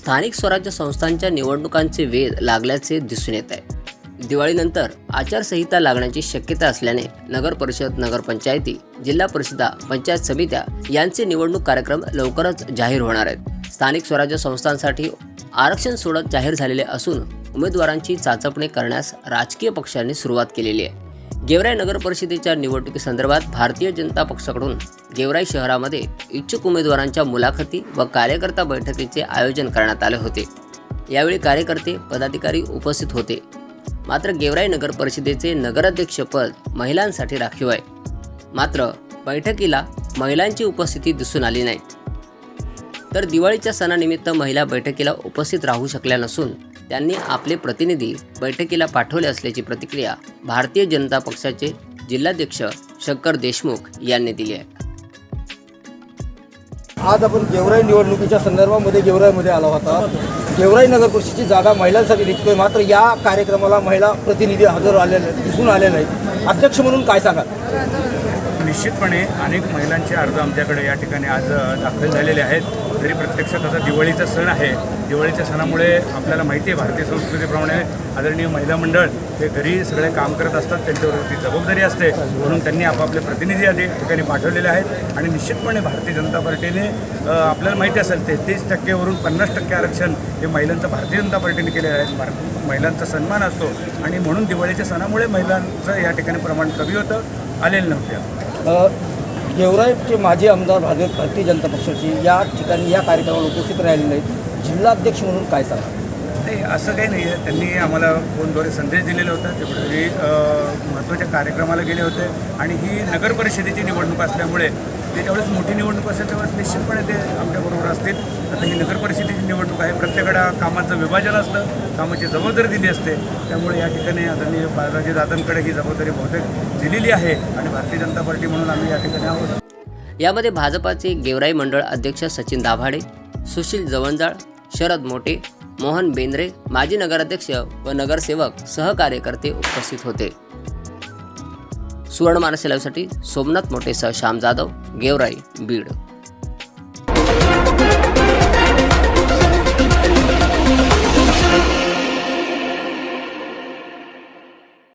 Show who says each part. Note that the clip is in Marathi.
Speaker 1: स्थानिक स्वराज्य संस्थांच्या निवडणुकांचे वेध लागल्याचे दिसून येत आहे. दिवाळीनंतर आचारसंहिता लागण्याची शक्यता असल्याने नगर परिषद नगरपंचायती जिल्हा परिषदा पंचायत समित्या यांचे निवडणूक कार्यक्रम लवकरच जाहीर होणार आहेत. स्थानिक स्वराज्य संस्थांसाठी आरक्षण सोडत जाहीर झालेले असून उमेदवारांची चाचपणी करण्यास राजकीय पक्षांनी सुरुवात केलेली आहे. गेवराई नगर परिषदेच्या निवडणुकीसंदर्भात भारतीय जनता पक्षाकडून गेवराई शहरामध्ये इच्छुक उमेदवारांच्या मुलाखती व कार्यकर्ता बैठकीचे आयोजन करण्यात आले होते. यावेळी कार्यकर्ते पदाधिकारी उपस्थित होते. मात्र गेवराई नगर परिषदेचे नगराध्यक्षपद महिलांसाठी राखीव आहे. मात्र बैठकीला महिलांची उपस्थिती दिसून आली नाही. तर दिवाळीच्या सणानिमित्त महिला बैठकीला उपस्थित राहू शकल्या नसून त्यांनी आपले प्रतिनिधी बैठकीला पाठवले असल्याची प्रतिक्रिया भारतीय जनता पक्षाचे जिल्हाध्यक्ष शंकर देशमुख यांनी दिली आहे.
Speaker 2: आज आपण गेवराई निवडणुकीच्या संदर्भामध्ये गेवराईमध्ये आला होता. गेवराई नगर परिषदेची जागा महिलांसाठी निघतोय मात्र या कार्यक्रमाला महिला प्रतिनिधी हजर आलेले दिसून आले नाहीत. अध्यक्ष म्हणून काय सांगाल?
Speaker 3: निश्चितपणे अनेक महिलांचे अर्ज आमच्याकडे या ठिकाणी आज दाखल झालेले आहेत. तरी प्रत्यक्षात आता दिवाळीचा सण आहे. दिवाळीच्या सणामुळे आपल्याला माहिती आहे भारतीय संस्कृतीप्रमाणे आदरणीय महिला मंडळ हे घरी सगळे काम करत असतात त्यांच्यावरती जबाबदारी असते. म्हणून त्यांनी आपापले प्रतिनिधी या ठिकाणी पाठवलेले आहेत. आणि निश्चितपणे भारतीय जनता पार्टीने आपल्याला माहिती असेल तेहतीस टक्केवरून पन्नास टक्के आरक्षण हे महिलांचं भारतीय जनता पार्टीने केलेलं आहे. भार- महिलांचा सन्मान असतो. आणि म्हणून दिवाळीच्या सणामुळे महिलांचं या ठिकाणी प्रमाण कमी होतं आलेलं नव्हतं.
Speaker 2: गेवराईचे माजी आमदार भाजप भारतीय जनता पक्षाचे या ठिकाणी या कार्यक्रमाला उपस्थित राहिले नाहीत जिल्हाध्यक्ष म्हणून काय सांगा?
Speaker 3: नाही असं काही नाही. आहे त्यांनी आम्हाला फोनद्वारे संदेश दिलेला होता. ते कुठेतरी महत्त्वाच्या कार्यक्रमाला गेले होते. आणि ही नगर परिषदेची निवडणूक असल्यामुळे ते मोठी निवडणूक असेल तेव्हा निश्चितपणे ते आमच्याबरोबर असतील. आता ही नगर परिषदेची निवडणूक आहे. प्रत्येकाला कामाचं विभाजन असतं. कामाची जबाबदारी दिली असते. त्यामुळे या ठिकाणी आदरणीय बाळराजे दादांकडे ही जबाबदारी बहुतेक दिलेली आहे आणि भारतीय जनता पार्टी म्हणून आम्ही या ठिकाणी आहोत.
Speaker 1: यामध्ये भाजपाचे गेवराई मंडळ अध्यक्ष सचिन दाभाडे सुशील जवंजाळ शरद मोटे मोहन बेंद्रे माजी नगराध्यक्ष व नगरसेवक सहकार्यकर्ते उपस्थित होते. सुवर्ण मानस लाईव्हसाठी सोमनाथ मोटेसह श्याम जाधव. गेवराई बीड.